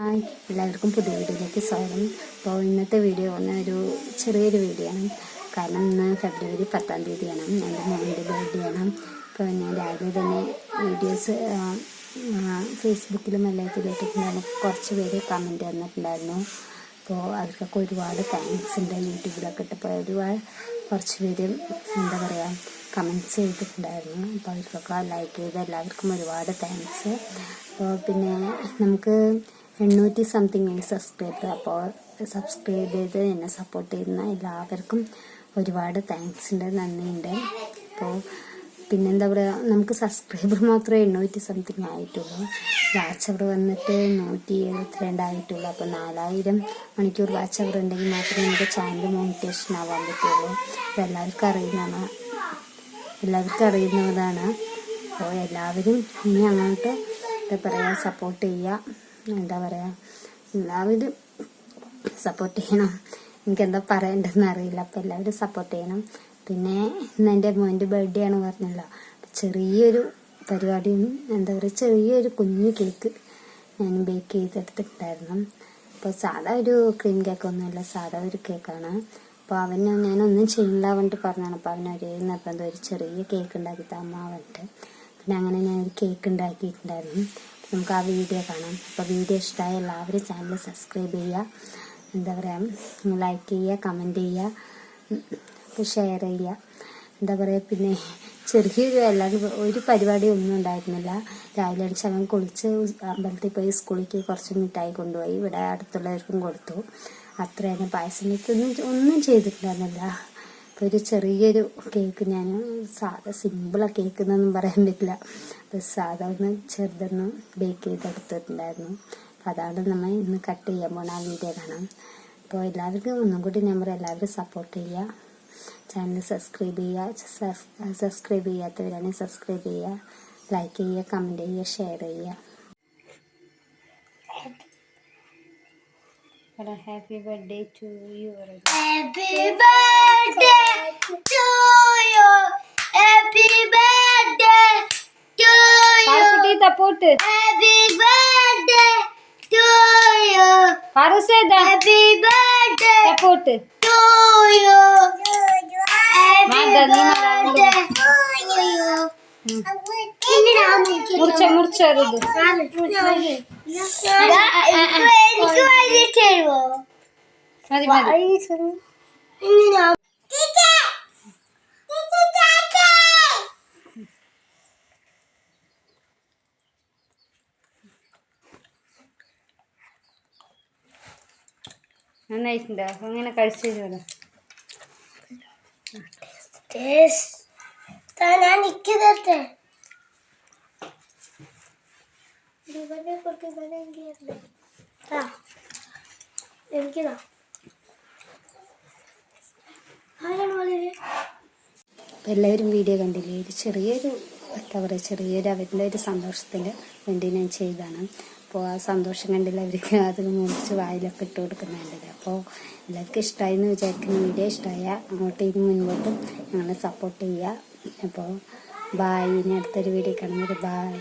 Hi എല്ലാവർക്കും പുതിയ വീഡിയോയിലേക്ക് സ്വാഗതം. അപ്പോൾ ഇന്നത്തെ വീഡിയോ വന്ന ഒരു ചെറിയൊരു വീഡിയോ ആണ്. കാരണം ഇന്ന് ഫെബ്രുവരി പത്താം തീയതിയാണ് എന്റെ മോന്റെ ബർത്ത്ഡേ ആണ്. അപ്പോൾ ഞാൻ രാവിലെ തന്നെ വീഡിയോസ് ഫേസ്ബുക്കിലും എല്ലാം ഇട്ടിട്ടുണ്ടായിരുന്നു. കുറച്ച് പേര് കമന്റ് തന്നിട്ടുണ്ടായിരുന്നു അപ്പോൾ അവർക്കൊക്കെ ഒരുപാട് താങ്ക്സ് ഉണ്ട്. യൂട്യൂബിലൊക്കെ ഇട്ടപ്പോൾ ഒരുപാട് കുറച്ച് പേര് എന്താ പറയുക കമന്റ്സ് ചെയ്തിട്ടുണ്ടായിരുന്നു. അപ്പോൾ അവർക്കൊക്കെ ലൈക്ക് ചെയ്ത് എല്ലാവർക്കും ഒരുപാട് താങ്ക്സ്. അപ്പോൾ പിന്നെ നമുക്ക് എണ്ണൂറ്റി സംതിങ് സബ്സ്ക്രൈബർ അപ്പോൾ സബ്സ്ക്രൈബ് ചെയ്ത് എന്നെ സപ്പോർട്ട് ചെയ്യുന്ന എല്ലാവർക്കും ഒരുപാട് താങ്ക്സ് ഉണ്ട് നന്ദിയുണ്ട്. അപ്പോൾ പിന്നെന്താ പറയുക നമുക്ക് സബ്സ്ക്രൈബർ മാത്രമേ എണ്ണൂറ്റി സംതിങ് ആയിട്ടുള്ളൂ. വാച്ച് അവർ വന്നിട്ട് നൂറ്റി എഴുപത്തിരണ്ട് ആയിട്ടുള്ളൂ. അപ്പോൾ നാലായിരം മണിക്കൂർ വാച്ച് അവർ ഉണ്ടെങ്കിൽ മാത്രമേ നമുക്ക് ചാനൽ മോണിറ്റേഷൻ ആവാൻ പറ്റുള്ളൂ. അപ്പോൾ എല്ലാവർക്കും അറിയുന്നതാണ്. എല്ലാവർക്കും അറിയുന്നതാണ്. അപ്പോൾ എല്ലാവരും ഇനി അങ്ങോട്ട് എന്താ പറയുക സപ്പോർട്ട് ചെയ്യുക. എന്താ പറയുക എല്ലാവരും സപ്പോർട്ട് ചെയ്യണം. എനിക്കെന്താ പറയേണ്ടതെന്ന് അറിയില്ല. അപ്പോൾ എല്ലാവരും സപ്പോർട്ട് ചെയ്യണം. പിന്നെ ഇന്ന് എന്റെ മോന്റെ ബർത്ത്ഡേ ആണ് പറഞ്ഞല്ലോ. ചെറിയൊരു പരിപാടിയും എന്താ പറയുക ചെറിയൊരു കുഞ്ഞു കേക്ക് ഞാൻ ബേക്ക് ചെയ്തെടുത്തിട്ടുണ്ടായിരുന്നു. അപ്പോൾ സാധാ ഒരു ക്രീം കേക്ക് ഒന്നുമല്ല സാധാ ഒരു കേക്കാണ് അപ്പോൾ അവന് ഞാനൊന്നും ചെയ്യില്ല പറഞ്ഞിട്ട് പറഞ്ഞാണ് അപ്പോൾ അവന് ഒരേ നിർബന്ധം ഒരു ചെറിയ കേക്ക് ഉണ്ടാക്കി തമ്മാ പിന്നെ അങ്ങനെ ഞാനൊരു കേക്ക് ഉണ്ടാക്കിയിട്ടുണ്ടായിരുന്നു. നമുക്ക് ആ വീഡിയോ കാണാം. അപ്പോൾ വീഡിയോ ഇഷ്ടമായ എല്ലാവരും ചാനൽ സബ്സ്ക്രൈബ് ചെയ്യുക. എന്താ പറയുക ലൈക്ക് ചെയ്യുക കമന്റ് ചെയ്യുക ഷെയർ ചെയ്യുക. എന്താ പറയുക പിന്നെ ചെറിയൊരു അല്ലാതെ ഒരു പരിപാടി ഒന്നും ഉണ്ടായിരുന്നില്ല. രാവിലെ അടിച്ച് അവൻ കുളിച്ച് അമ്പലത്തിൽ പോയി സ്കൂളിലേക്ക് കുറച്ച് മിഠായി കൊണ്ടുപോയി ഇവിടെ അടുത്തുള്ളവർക്കും കൊടുത്തു. അത്രയാണ് പായസം. ഒന്നും ഒന്നും ചെയ്തിട്ടുണ്ടായിരുന്നില്ല. അപ്പോൾ ഒരു ചെറിയൊരു കേക്ക് ഞാൻ സാധാ സിമ്പിളാണ് കേക്ക് എന്നൊന്നും പറയാൻ പറ്റില്ല. അപ്പോൾ സാധാ ഒന്ന് ചെറുതൊന്ന് ബേക്ക് ചെയ്തെടുത്തിട്ടുണ്ടായിരുന്നു. അപ്പോൾ അതാണ് നമ്മൾ ഇന്ന് കട്ട് ചെയ്യാൻ പോണ ആ വീഡിയോ കാണാം അപ്പോൾ എല്ലാവർക്കും ഒന്നും കൂടി ഞാൻ പറയാം എല്ലാവരും സപ്പോർട്ട് ചെയ്യുക. ചാനൽ സബ്സ്ക്രൈബ് ചെയ്യുക. സബ്സ്ക്രൈബ് ചെയ്യാത്തവരാണെങ്കിൽ സബ്സ്ക്രൈബ് ചെയ്യുക. ലൈക്ക് ചെയ്യുക കമന്റ് ചെയ്യുക ഷെയർ ചെയ്യുക. Happy birthday to you Happy birthday to you. Happy birthday to you. കുട്ടി തപ്പോട്ട് Happy birthday to you. പറസേതാ Happy birthday തപ്പോട്ട് to you. Happy മാണ്ട, മതി മതി. നന്നായിട്ടുണ്ടോ. കഴിച്ചു ഞാൻ നിൽക്കുന്നേ എനിക്കതാ ആരാണ് വളരെ അപ്പോൾ എല്ലാവരും വീഡിയോ കണ്ടില്ലേ? ഒരു ചെറിയൊരു എന്താ പറയുക ചെറിയൊരു അവരുടെ ഒരു സന്തോഷത്തിന് വേണ്ടി ഞാൻ ചെയ്തതാണ്. അപ്പോൾ ആ സന്തോഷം കണ്ടില്ല അവർക്ക് അത് മുറിച്ച് വായിലൊക്കെ ഇട്ട് കൊടുക്കുന്നുണ്ട് അപ്പോൾ എല്ലാവർക്കും ഇഷ്ടമായി എന്ന് വിചാരിക്കുന്ന. വീഡിയോ ഇഷ്ടമായ അങ്ങോട്ട് ഇനി മുൻപോട്ടും ഞങ്ങളെ സപ്പോർട്ട് ചെയ്യുക അപ്പോൾ ബായ് ഇനി അടുത്തൊരു വീഡിയോ കാണുന്നത് ബായ്